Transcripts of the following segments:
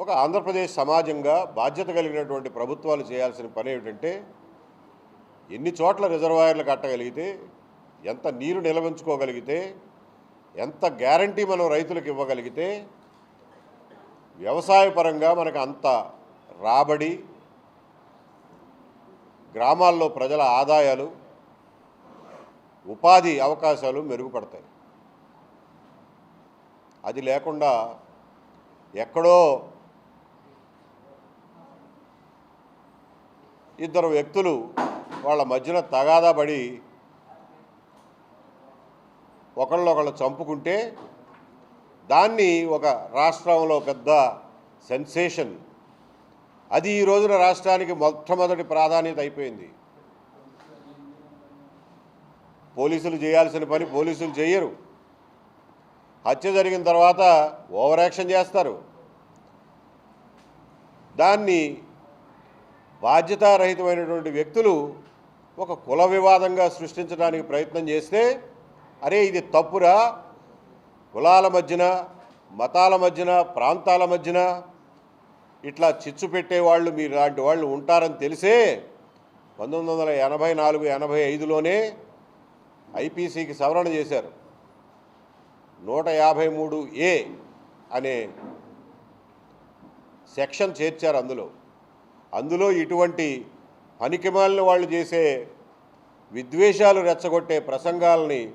ఒక ఆంధ్రప్రదేశ్ సమాజంగా బాధ్యత కలిగినటువంటి ప్రభుత్వాలు చేయాల్సిన పని ఏమిటంటే ఎన్ని చోట్ల రిజర్వాయర్లు కట్టగలిగితే ఎంత నీరు నిలవించుకోగలిగితే ఎంత గ్యారంటీ మనం రైతులకు ఇవ్వగలిగితే వ్యవసాయపరంగా మనకు అంత రాబడి గ్రామాల్లో ప్రజల ఆదాయాలు ఉపాధి అవకాశాలు మెరుగుపడతాయి. అది లేకుండా ఎక్కడో ఇద్దరు వ్యక్తులు వాళ్ళ మధ్యన తగాదా పడి ఒకళ్ళొకళ్ళు చంపుకుంటే దాన్ని ఒక రాష్ట్రంలో పెద్ద సెన్సేషన్. అది ఈ రోజున రాష్ట్రానికి మొట్టమొదటి ప్రాధాన్యత అయిపోయింది. పోలీసులు చేయాల్సిన పని పోలీసులు చేయరు. హత్య జరిగిన తర్వాత ఓవర్ యాక్షన్ చేస్తారు. దాన్ని బాధ్యతారహితమైనటువంటి వ్యక్తులు ఒక కుల వివాదంగా సృష్టించడానికి ప్రయత్నం చేస్తే అరే ఇది తప్పురా. కులాల మధ్యన మతాల మధ్యన ప్రాంతాల మధ్యన ఇట్లా చిచ్చు పెట్టేవాళ్ళు మీరు లాంటి వాళ్ళు ఉంటారని తెలిసే పంతొమ్మిది వందల ఎనభై నాలుగు ఎనభై ఐదులోనే ఐపీసీకి సవరణ చేశారు. నూట యాభై మూడు ఏ అనే సెక్షన్ చేర్చారు అందులో. అందులో ఇటువంటి పనికిమాలిన వాళ్ళు చేసే విద్వేషాలు రెచ్చగొట్టే ప్రసంగాలని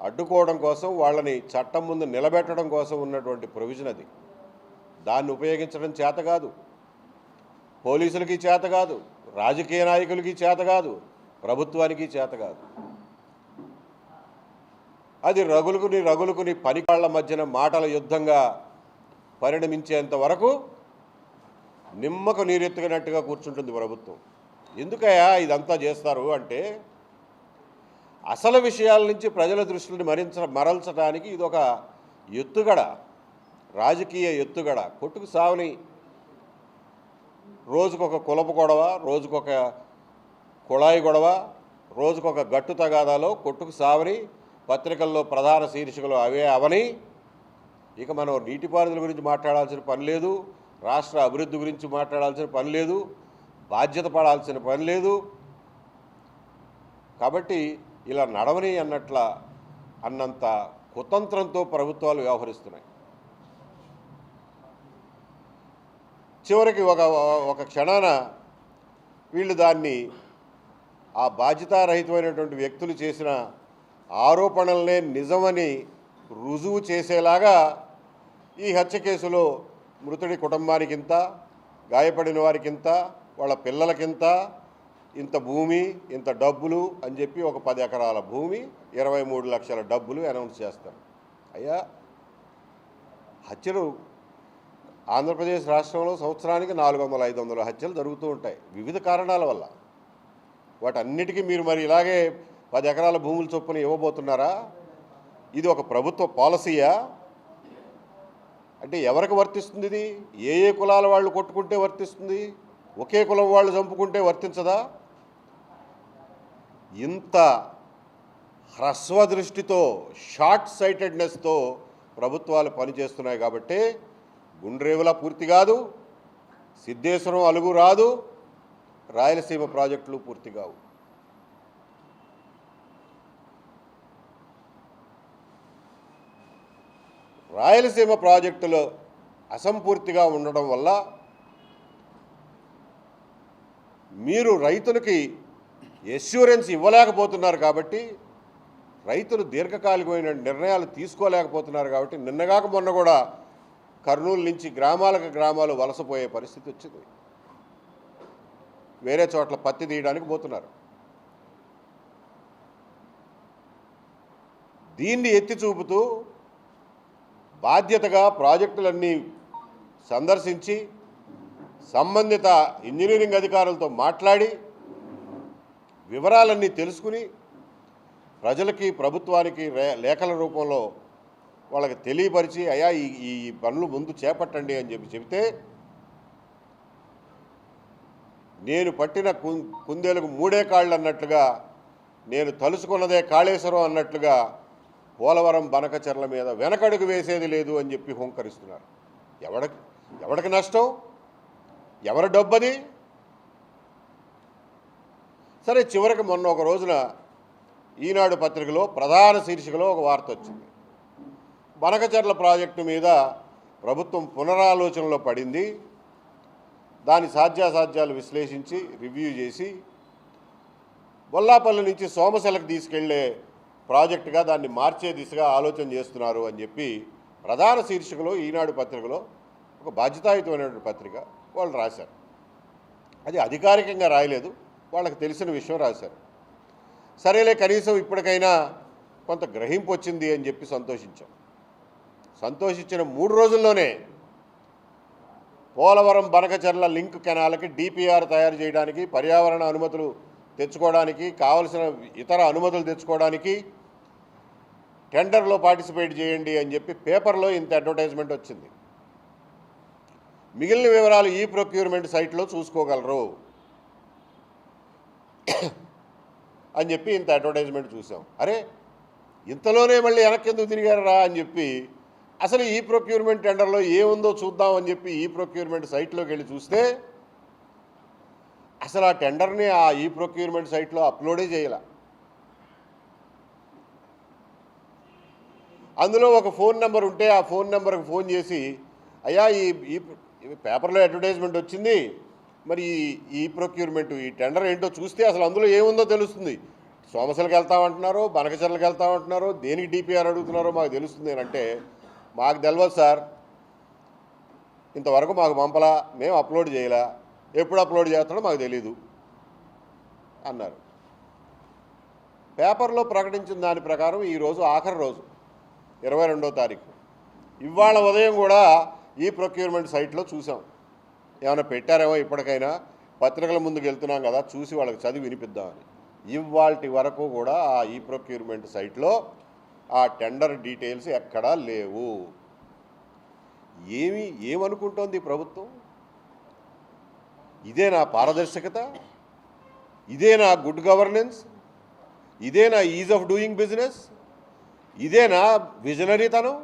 అడ్డుకోవడం కోసం వాళ్ళని చట్టం ముందు నిలబెట్టడం కోసం ఉన్నటువంటి ప్రొవిజన్ అది. దాన్ని ఉపయోగించడం చేత కాదు. పోలీసులకి చేత కాదు. రాజకీయ నాయకులకి చేత కాదు. ప్రభుత్వానికి చేత కాదు. అది రగులుకుని రగులుకుని పనికాళ్ళ మధ్యన మాటల యుద్ధంగా పరిణమించేంత వరకు నిమ్మకు నీరెత్తుకున్నట్టుగా కూర్చుంటుంది ప్రభుత్వం. ఎందుకయ్యా ఇదంతా చేస్తారు అంటే అసలు విషయాల నుంచి ప్రజల దృష్టిని మరించ మరల్చడానికి ఇది ఒక ఎత్తుగడ రాజకీయ ఎత్తుగడ. కొట్టుకు సావని రోజుకొక కులపు గొడవ రోజుకొక కుళాయి గొడవ రోజుకొక గట్టు తగాదాలో కొట్టుకు సావని పత్రికల్లో ప్రధాన శీర్షికలు అవే అవని ఇక మనం నీటిపారుదల గురించి మాట్లాడాల్సిన పని లేదు. రాష్ట్ర అభివృద్ధి గురించి మాట్లాడాల్సిన పని లేదు బాధ్యత పడాల్సిన పని లేదు. కాబట్టి ఇలా నడవని అన్నట్ల అన్నంత కుతంత్రంతో ప్రభుత్వాలు వ్యవహరిస్తున్నాయి. చివరికి ఒక ఒక క్షణాన వీళ్ళు దాన్ని ఆ బాధ్యతారహితమైనటువంటి వ్యక్తులు చేసిన ఆరోపణలనే నిజమని రుజువు చేసేలాగా ఈ హత్య కేసులో మృతుడి కుటుంబానికింత గాయపడిన వారికింత వాళ్ళ పిల్లలకింత ఇంత భూమి ఇంత డబ్బులు అని చెప్పి ఒక పది ఎకరాల భూమి ఇరవై మూడు లక్షల డబ్బులు అనౌన్స్ చేస్తారు. అయ్యా హత్యలు ఆంధ్రప్రదేశ్ రాష్ట్రంలో సంవత్సరానికి నాలుగు వందల ఐదు వందల హత్యలు జరుగుతూ ఉంటాయి. వివిధ కారణాల వల్ల. వాటన్నిటికీ మీరు మరి ఇలాగే పది ఎకరాల భూముల చొప్పున ఇవ్వబోతున్నారా? ఇది ఒక ప్రభుత్వ పాలసీయా? అంటే ఎవరికి వర్తిస్తుంది ఇది ఏ ఏ కులాల వాళ్ళు కొట్టుకుంటే వర్తిస్తుంది? ఒకే కులం వాళ్ళు చంపుకుంటే వర్తించదా? ఇంత హ్రస్వ దృష్టితో షార్ట్ సైటెడ్నెస్తో ప్రభుత్వాలు పనిచేస్తున్నాయి కాబట్టి గుండ్రేవుల పూర్తి కాదు సిద్ధేశ్వరం అలుగు రాదు రాయలసీమ ప్రాజెక్టులు పూర్తి కావు. రాయలసీమ ప్రాజెక్టులు అసంపూర్తిగా ఉండడం వల్ల మీరు రైతులకి ఎష్యూరెన్స్ ఇవ్వలేకపోతున్నారు కాబట్టి రైతులు దీర్ఘకాలికమైన నిర్ణయాలు తీసుకోలేకపోతున్నారు కాబట్టి నిన్నగాక మొన్న కూడా కర్నూలు నుంచి గ్రామాలకు గ్రామాలు వలసపోయే పరిస్థితి వచ్చింది. వేరే చోట్ల పత్తి తీయడానికి పోతున్నారు. దీన్ని ఎత్తి చూపుతూ బాధ్యతగా ప్రాజెక్టులన్నీ సందర్శించి సంబంధిత ఇంజనీరింగ్ అధికారులతో మాట్లాడి వివరాలన్నీ తెలుసుకుని ప్రజలకి ప్రభుత్వానికి లేఖల రూపంలో వాళ్ళకి తెలియపరిచి అయా ఈ ఈ పనులు ముందు చేపట్టండి అని చెప్పి చెబితే నేను పట్టిన కు- కుందేలకు మూడే కాళ్ళు అన్నట్లుగా నేను తలుసుకున్నదే కాళేశ్వరం అన్నట్లుగా పోలవరం బనకచెర్ల మీద వెనకడుగు వేసేది లేదు అని చెప్పి హుంకరిస్తున్నారు. ఎవడికి ఎవడికి నష్టం? ఎవరి డబ్బది? సరే చివరికి మొన్న ఒక రోజున ఈనాడు పత్రికలో ప్రధాన శీర్షికలో ఒక వార్త వచ్చింది. బనకచర్ల ప్రాజెక్టు మీద ప్రభుత్వం పునరాలోచనలో పడింది. దాని సాధ్యాసాధ్యాలు విశ్లేషించి రివ్యూ చేసి బొల్లాపల్లి నుంచి సోమశలకు తీసుకెళ్ళే ప్రాజెక్టుగా దాన్ని మార్చే దిశగా ఆలోచన చేస్తున్నారు అని చెప్పి ప్రధాన శీర్షికలో ఈనాడు పత్రికలో ఒక బాధ్యతాయుతమైనటువంటి పత్రిక వాళ్ళు రాశారు. అది అధికారికంగా రాయలేదు వాళ్ళకి తెలిసిన విషయం రాశారు. సరేలే కనీసం ఇప్పటికైనా కొంత గ్రహింపు వచ్చింది అని చెప్పి సంతోషించాం సంతోషించిన మూడు రోజుల్లోనే పోలవరం బనకచర్ల లింక్ కెనాల్కి డిపిఆర్ తయారు చేయడానికి పర్యావరణ అనుమతులు తెచ్చుకోవడానికి కావలసిన ఇతర అనుమతులు తెచ్చుకోవడానికి టెండర్లో పార్టిసిపేట్ చేయండి అని చెప్పి పేపర్లో ఇంత అడ్వర్టైజ్మెంట్ వచ్చింది. మిగిలిన వివరాలు ఈ ప్రొక్యూర్మెంట్ సైట్లో చూసుకోగలరు అని చెప్పి ఇంత అడ్వర్టైజ్మెంట్ చూసాం. అరే ఇంతలోనే మళ్ళీ వెనక్కిందుకు తిరిగారా అని చెప్పి అసలు ఈ ప్రొక్యూర్మెంట్ టెండర్లో ఏముందో చూద్దాం అని చెప్పి ఈ ప్రొక్యూర్మెంట్ సైట్లోకి వెళ్ళి చూస్తే అసలు ఆ టెండర్ని ఆ ఈ ప్రొక్యూర్మెంట్ సైట్లో అప్లోడే చేయాల. అందులో ఒక ఫోన్ నెంబర్ ఉంటే ఆ ఫోన్ నెంబర్కి ఫోన్ చేసి అయ్యా ఈ ఈ పేపర్లో అడ్వర్టైజ్మెంట్ వచ్చింది. మరి ఈ- ప్రొక్యూర్మెంట్ ఈ టెండర్ ఏంటో చూస్తే అసలు అందులో ఏముందో తెలుస్తుంది. సోమశలకు వెళ్తామంటున్నారు బనకచర్లకు వెళ్తామంటున్నారు దేనికి డిపిఆర్ అడుగుతున్నారో మాకు తెలుస్తుంది అంటే మాకు తెలియదు సార్. ఇంతవరకు మాకు పంపలా. మేము అప్లోడ్ చేయలా. ఎప్పుడు అప్లోడ్ చేస్తాడో మాకు తెలీదు. అన్నారు. పేపర్లో ప్రకటించిన దాని ప్రకారం ఈరోజు ఆఖరి రోజు. ఇరవై రెండో తారీఖు. ఇవాళ ఉదయం కూడా ఈ ప్రొక్యూర్మెంట్ సైట్లో చూసాం. ఏమైనా పెట్టారేమో ఇప్పటికైనా? పత్రికల ముందుకు వెళ్తున్నాం కదా చూసి వాళ్ళకి చదివి వినిపిద్దామని. ఇవాల్టి వరకు కూడా ఆ ఈ ప్రొక్యూర్మెంట్ సైట్లో ఆ టెండర్ డీటెయిల్స్ ఎక్కడా లేవు. ఏమి ఏమనుకుంటోంది ప్రభుత్వం? ఇదే నా పారదర్శకత? ఇదే నా గుడ్ గవర్నెన్స్ ఇదే నా ఈజ్ ఆఫ్ డూయింగ్ బిజినెస్ ఇదేనా విజనరీతనం?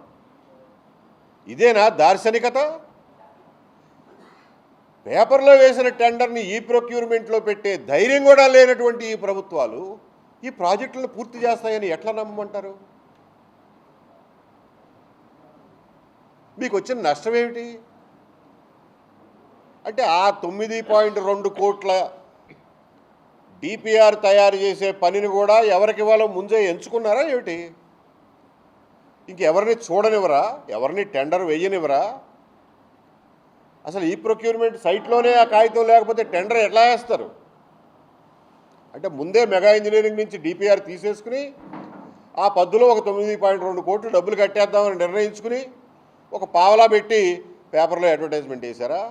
ఇదేనా దార్శనికత? పేపర్లో వేసిన టెండర్ని ఈ ప్రొక్యూర్మెంట్లో పెట్టే ధైర్యం కూడా లేనటువంటి ఈ ప్రభుత్వాలు ఈ ప్రాజెక్టులను పూర్తి చేస్తాయని ఎట్లా నమ్మమంటారు? మీకు వచ్చిన నష్టం ఏమిటి? అంటే ఆ తొమ్మిది పాయింట్ రెండు కోట్ల డిపిఆర్ తయారు చేసే పనిని కూడా ఎవరికి ఇవ్వాలో ముందే ఎంచుకున్నారా ఏమిటి? ఇంకెవరిని చూడనివ్వరా? ఎవరిని టెండర్ వేయనివ్వరా? అసలు ఈ ప్రొక్యూర్మెంట్ సైట్లోనే ఆ కాగితం లేకపోతే టెండర్ ఎట్లా వేస్తారు? అంటే ముందే మెగా ఇంజనీరింగ్ నుంచి డిపిఆర్ తీసేసుకుని ఆ పద్దులో ఒక తొమ్మిది పాయింట్ రెండు కోట్లు డబ్బులు కట్టేద్దామని నిర్ణయించుకుని ఒక పావలా పెట్టి పేపర్లో అడ్వర్టైజ్మెంట్ వేశారా?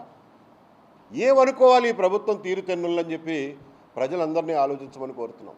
ఏమనుకోవాలి ఈ ప్రభుత్వం తీరుతెన్నులని చెప్పి ప్రజలందరినీ ఆలోచించమని కోరుతున్నాం.